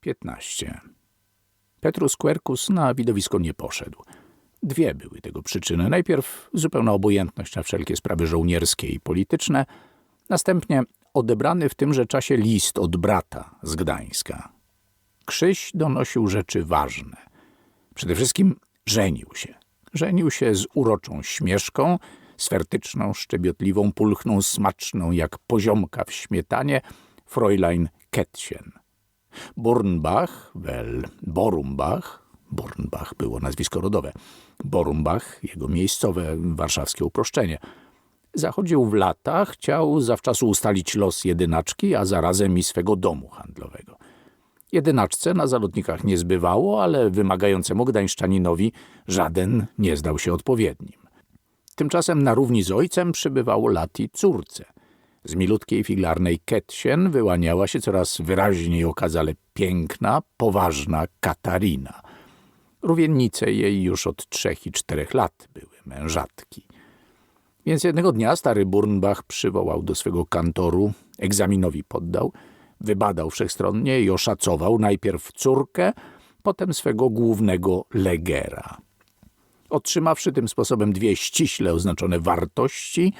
15. Petrus Quercus na widowisko nie poszedł. Dwie były tego przyczyny. Najpierw zupełna obojętność na wszelkie sprawy żołnierskie i polityczne, następnie odebrany w tymże czasie list od brata z Gdańska. Krzyś donosił rzeczy ważne. Przede wszystkim żenił się. Żenił się z uroczą śmieszką, sfertyczną, szczebiotliwą, pulchną, smaczną jak poziomka w śmietanie, Fräulein Kettchen. Bornbach, wel Borumbach, Bornbach było nazwisko rodowe, Borumbach, jego miejscowe warszawskie uproszczenie. Zachodził w lata, chciał zawczasu ustalić los jedynaczki, a zarazem i swego domu handlowego. Jedynaczce na zalotnikach nie zbywało, ale wymagającemu gdańszczaninowi żaden nie zdał się odpowiednim. Tymczasem na równi z ojcem przybywało lat i córce. Z milutkiej figlarnej Kettchen wyłaniała się coraz wyraźniej okazale piękna, poważna Katarina. Rówiennice jej już od trzech i czterech lat były mężatki. Więc jednego dnia stary Burnbach przywołał do swego kantoru, egzaminowi poddał, wybadał wszechstronnie i oszacował najpierw córkę, potem swego głównego legera. Otrzymawszy tym sposobem dwie ściśle oznaczone wartości,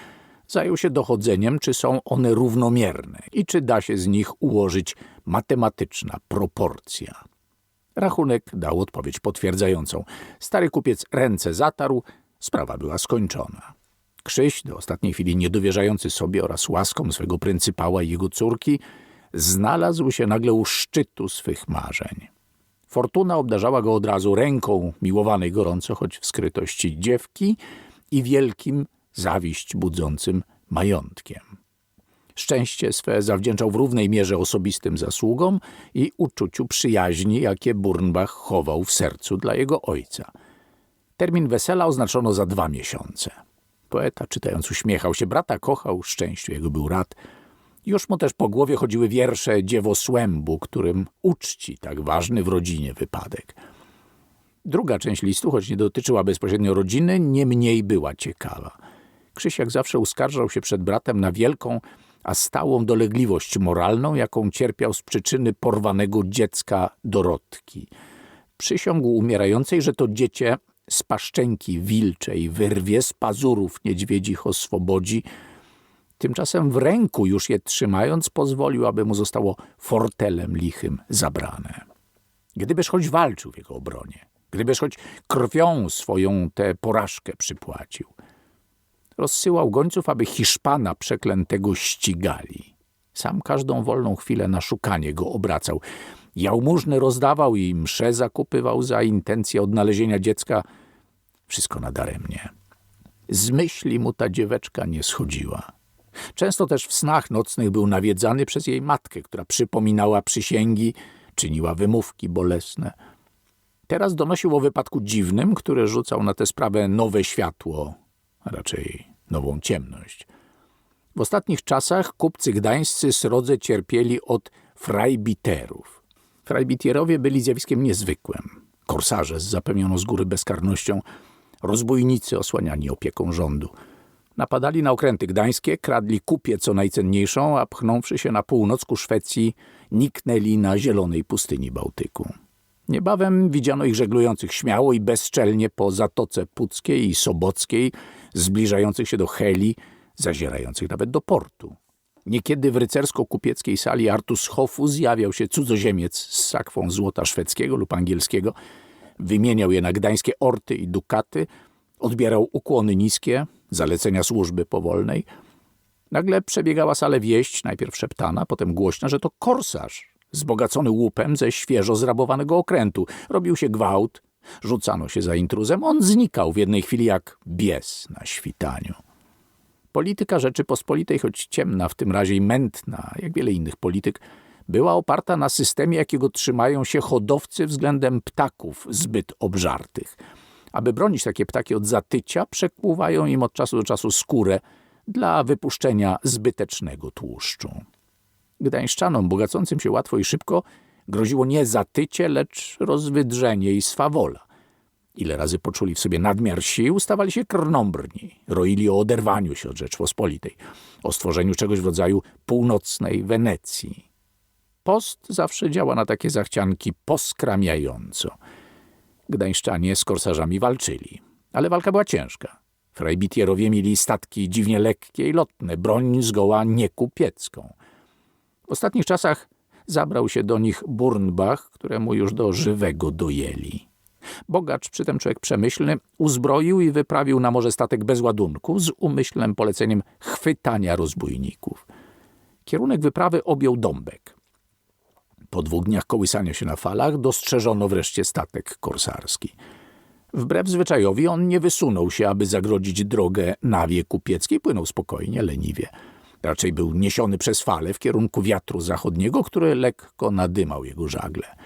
zajął się dochodzeniem, czy są one równomierne i czy da się z nich ułożyć matematyczna proporcja. Rachunek dał odpowiedź potwierdzającą. Stary kupiec ręce zatarł, sprawa była skończona. Krzyś, do ostatniej chwili niedowierzający sobie oraz łaskom swego pryncypała i jego córki, znalazł się nagle u szczytu swych marzeń. Fortuna obdarzała go od razu ręką miłowanej gorąco, choć w skrytości dziewki i wielkim, zawiść budzącym majątkiem. Szczęście swe zawdzięczał w równej mierze osobistym zasługom i uczuciu przyjaźni, jakie Burnbach chował w sercu dla jego ojca. Termin wesela oznaczono za dwa miesiące. Poeta, czytając, uśmiechał się. Brata kochał, szczęściu jego był rad. Już mu też po głowie chodziły wiersze dziewo Słębu, którym uczci tak ważny w rodzinie wypadek. Druga część listu, choć nie dotyczyła bezpośrednio rodziny, nie mniej była ciekawa. Krzyś jak zawsze uskarżał się przed bratem na wielką, a stałą dolegliwość moralną, jaką cierpiał z przyczyny porwanego dziecka Dorotki. Przysiągł umierającej, że to dziecię z paszczęki wilczej wyrwie, z pazurów niedźwiedzich oswobodzi. Tymczasem w ręku już je trzymając, pozwolił, aby mu zostało fortelem lichym zabrane. Gdybyż choć walczył w jego obronie, gdybyż choć krwią swoją tę porażkę przypłacił. Rozsyłał gońców, aby Hiszpana przeklętego ścigali. Sam każdą wolną chwilę na szukanie go obracał. Jałmużny rozdawał i msze zakupywał za intencję odnalezienia dziecka. Wszystko nadaremnie. Z myśli mu ta dzieweczka nie schodziła. Często też w snach nocnych był nawiedzany przez jej matkę, która przypominała przysięgi, czyniła wymówki bolesne. Teraz donosił o wypadku dziwnym, który rzucał na tę sprawę nowe światło, a raczej nową ciemność. W ostatnich czasach kupcy gdańscy srodze cierpieli od frajbiterów. Frajbitierowie byli zjawiskiem niezwykłym. Korsarze z zapewnioną z góry bezkarnością, rozbójnicy osłaniani opieką rządu. Napadali na okręty gdańskie, kradli kupię co najcenniejszą, a pchnąwszy się na północ ku Szwecji, niknęli na zielonej pustyni Bałtyku. Niebawem widziano ich żeglujących śmiało i bezczelnie po Zatoce Puckiej i Sobockiej, zbliżających się do Heli, zazierających nawet do portu. Niekiedy w rycersko-kupieckiej sali Artushofu zjawiał się cudzoziemiec z sakwą złota szwedzkiego lub angielskiego, wymieniał je na gdańskie orty i dukaty, odbierał ukłony niskie, zalecenia służby powolnej. Nagle przebiegała salę wieść, najpierw szeptana, potem głośna, że to korsarz, zbogacony łupem ze świeżo zrabowanego okrętu. Robił się gwałt, rzucano się za intruzem, on znikał w jednej chwili jak bies na świtaniu. Polityka Rzeczypospolitej, choć ciemna w tym razie i mętna, jak wiele innych polityk, była oparta na systemie, jakiego trzymają się hodowcy względem ptaków zbyt obżartych. Aby bronić takie ptaki od zatycia, przekłuwają im od czasu do czasu skórę dla wypuszczenia zbytecznego tłuszczu. Gdańszczanom, bogacącym się łatwo i szybko, groziło nie zatycie, lecz rozwydrzenie i swawola. Ile razy poczuli w sobie nadmiar sił, stawali się krnąbrni, roili o oderwaniu się od Rzeczpospolitej, o stworzeniu czegoś w rodzaju północnej Wenecji. Post zawsze działa na takie zachcianki poskramiająco. Gdańszczanie z korsarzami walczyli, ale walka była ciężka. Frajbitierowie mieli statki dziwnie lekkie i lotne, broń zgoła niekupiecką. W ostatnich czasach zabrał się do nich Burnbach, któremu już do żywego dojęli. Bogacz, przytem człowiek przemyślny, uzbroił i wyprawił na morze statek bez ładunku z umyślnym poleceniem chwytania rozbójników. Kierunek wyprawy objął Dąbek. Po dwóch dniach kołysania się na falach dostrzeżono wreszcie statek korsarski. Wbrew zwyczajowi on nie wysunął się, aby zagrodzić drogę nawie kupieckiej, płynął spokojnie, leniwie. Raczej był niesiony przez fale w kierunku wiatru zachodniego, który lekko nadymał jego żagle.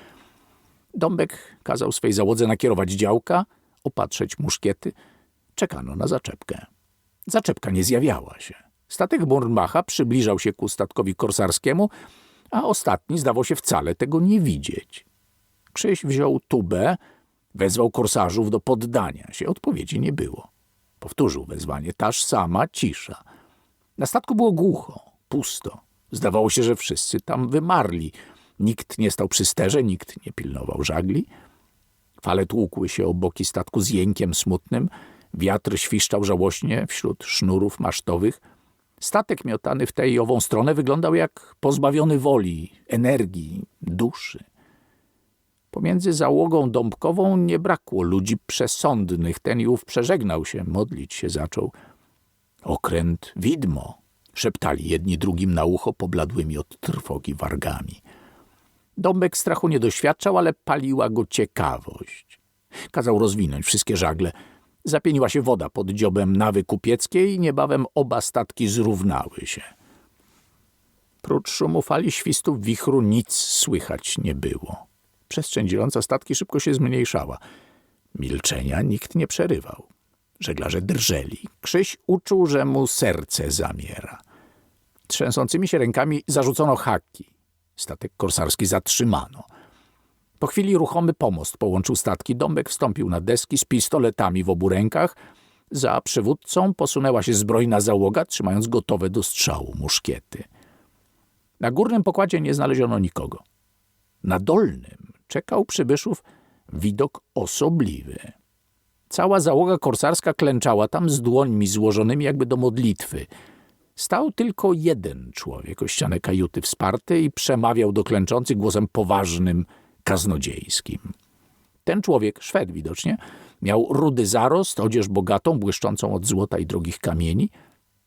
Dąbek kazał swej załodze nakierować działka, opatrzeć muszkiety. Czekano na zaczepkę. Zaczepka nie zjawiała się. Statek Burnbacha przybliżał się ku statkowi korsarskiemu, a ostatni zdawał się wcale tego nie widzieć. Krzyś wziął tubę, wezwał korsarzów do poddania się. Odpowiedzi nie było. Powtórzył wezwanie. Taż sama cisza. Na statku było głucho, pusto. Zdawało się, że wszyscy tam wymarli. Nikt nie stał przy sterze, nikt nie pilnował żagli. Fale tłukły się o boki statku z jękiem smutnym. Wiatr świszczał żałośnie wśród sznurów masztowych. Statek miotany w tę i ową stronę wyglądał jak pozbawiony woli, energii, duszy. Pomiędzy załogą dąbkową nie brakło ludzi przesądnych. Ten i ów przeżegnał się, modlić się zaczął. Okręt widmo, szeptali jedni drugim na ucho pobladłymi od trwogi wargami. Dąbek strachu nie doświadczał, ale paliła go ciekawość. Kazał rozwinąć wszystkie żagle. Zapieniła się woda pod dziobem nawy kupieckiej i niebawem oba statki zrównały się. Prócz szumu fali świstów wichru nic słychać nie było. Przestrzeń dzieląca statki szybko się zmniejszała. Milczenia nikt nie przerywał. Żeglarze drżeli. Krzyś uczuł, że mu serce zamiera. Trzęsącymi się rękami zarzucono haki. Statek korsarski zatrzymano. Po chwili ruchomy pomost połączył statki. Dąbek wstąpił na deski z pistoletami w obu rękach. Za przywódcą posunęła się zbrojna załoga, trzymając gotowe do strzału muszkiety. Na górnym pokładzie nie znaleziono nikogo. Na dolnym czekał przybyszów widok osobliwy. Cała załoga korsarska klęczała tam z dłońmi złożonymi jakby do modlitwy. Stał tylko jeden człowiek o ścianę kajuty wsparty i przemawiał do klęczących głosem poważnym, kaznodziejskim. Ten człowiek, Szwed widocznie, miał rudy zarost, odzież bogatą, błyszczącą od złota i drogich kamieni,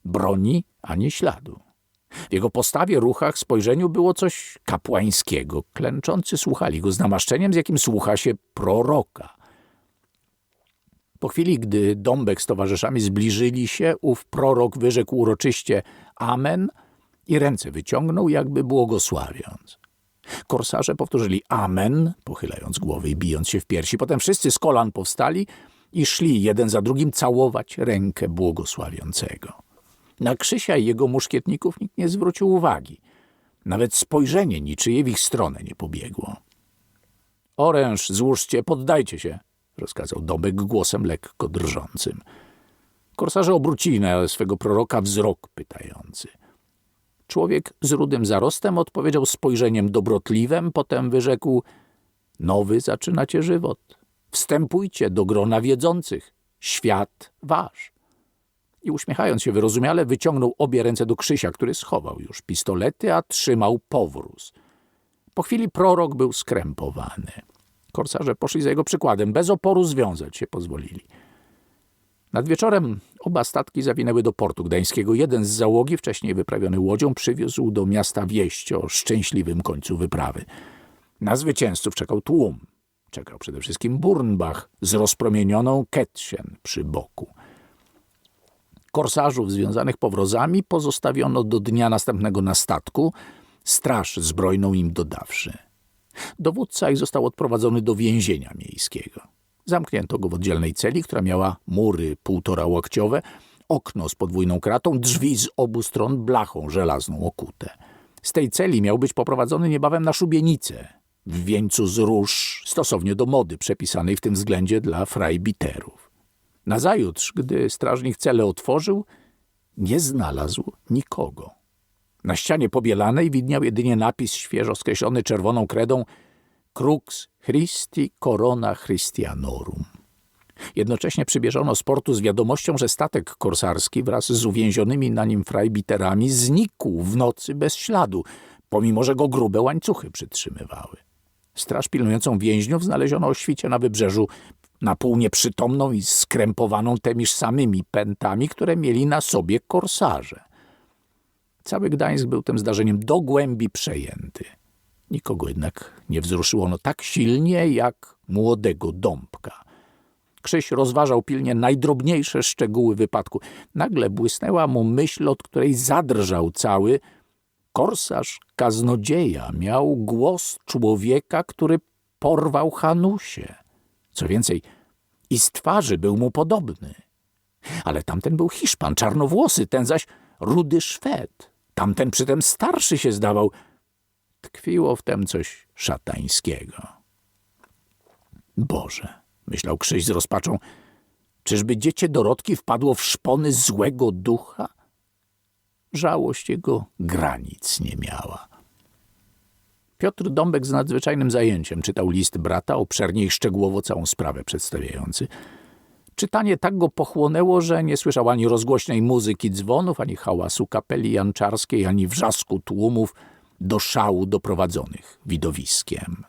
broni ani śladu. W jego postawie, ruchach, spojrzeniu było coś kapłańskiego. Klęczący słuchali go z namaszczeniem, z jakim słucha się proroka. Po chwili, gdy Dąbek z towarzyszami zbliżyli się, ów prorok wyrzekł uroczyście Amen i ręce wyciągnął, jakby błogosławiąc. Korsarze powtórzyli Amen, pochylając głowy i bijąc się w piersi. Potem wszyscy z kolan powstali i szli jeden za drugim całować rękę błogosławiącego. Na Krzysia i jego muszkietników nikt nie zwrócił uwagi. Nawet spojrzenie niczyje w ich stronę nie pobiegło. Oręż, złóżcie, poddajcie się, rozkazał Dobek głosem lekko drżącym. Korsarze obrócili na swego proroka wzrok pytający. Człowiek z rudym zarostem odpowiedział spojrzeniem dobrotliwym, potem wyrzekł Nowy zaczynacie żywot. Wstępujcie do grona wiedzących. Świat wasz. I uśmiechając się wyrozumiale, wyciągnął obie ręce do Krzysia, który schował już pistolety, a trzymał powróz. Po chwili prorok był skrępowany. Korsarze poszli za jego przykładem, bez oporu związać się pozwolili. Nad wieczorem oba statki zawinęły do portu gdańskiego. Jeden z załogi, wcześniej wyprawiony łodzią, przywiózł do miasta wieść o szczęśliwym końcu wyprawy. Na zwycięzców czekał tłum. Czekał przede wszystkim Burnbach z rozpromienioną Ketsien przy boku. Korsarzów związanych powrozami pozostawiono do dnia następnego na statku, straż zbrojną im dodawszy. Dowódca ich został odprowadzony do więzienia miejskiego. Zamknięto go w oddzielnej celi, która miała mury półtora łokciowe, okno z podwójną kratą, drzwi z obu stron blachą żelazną okute. Z tej celi miał być poprowadzony niebawem na szubienicę, w wieńcu z róż, stosownie do mody przepisanej w tym względzie dla frajbiterów. Nazajutrz, gdy strażnik celę otworzył, nie znalazł nikogo. Na ścianie pobielanej widniał jedynie napis świeżo skreślony czerwoną kredą Crux Christi Corona Christianorum. Jednocześnie przybieżono z portu z wiadomością, że statek korsarski wraz z uwięzionymi na nim frajbiterami znikł w nocy bez śladu, pomimo że go grube łańcuchy przytrzymywały. Straż pilnującą więźniów znaleziono o świcie na wybrzeżu na pół nieprzytomną i skrępowaną temiż samymi pętami, które mieli na sobie korsarze. Cały Gdańsk był tym zdarzeniem do głębi przejęty. Nikogo jednak nie wzruszyło ono tak silnie jak młodego Dąbka. Krzyś rozważał pilnie najdrobniejsze szczegóły wypadku. Nagle błysnęła mu myśl, od której zadrżał cały. Korsarz kaznodzieja miał głos człowieka, który porwał Hanusie. Co więcej, i z twarzy był mu podobny. Ale tamten był Hiszpan, czarnowłosy, ten zaś rudy Szwed. Tamten przytem starszy się zdawał. Tkwiło w tem coś szatańskiego. Boże, myślał Krzyś z rozpaczą, czyżby dziecię Dorotki wpadło w szpony złego ducha? Żałość jego granic nie miała. Piotr Dąbek z nadzwyczajnym zajęciem czytał list brata, obszernie i szczegółowo całą sprawę przedstawiający. Czytanie tak go pochłonęło, że nie słyszał ani rozgłośnej muzyki dzwonów, ani hałasu kapeli janczarskiej, ani wrzasku tłumów do szału doprowadzonych widowiskiem.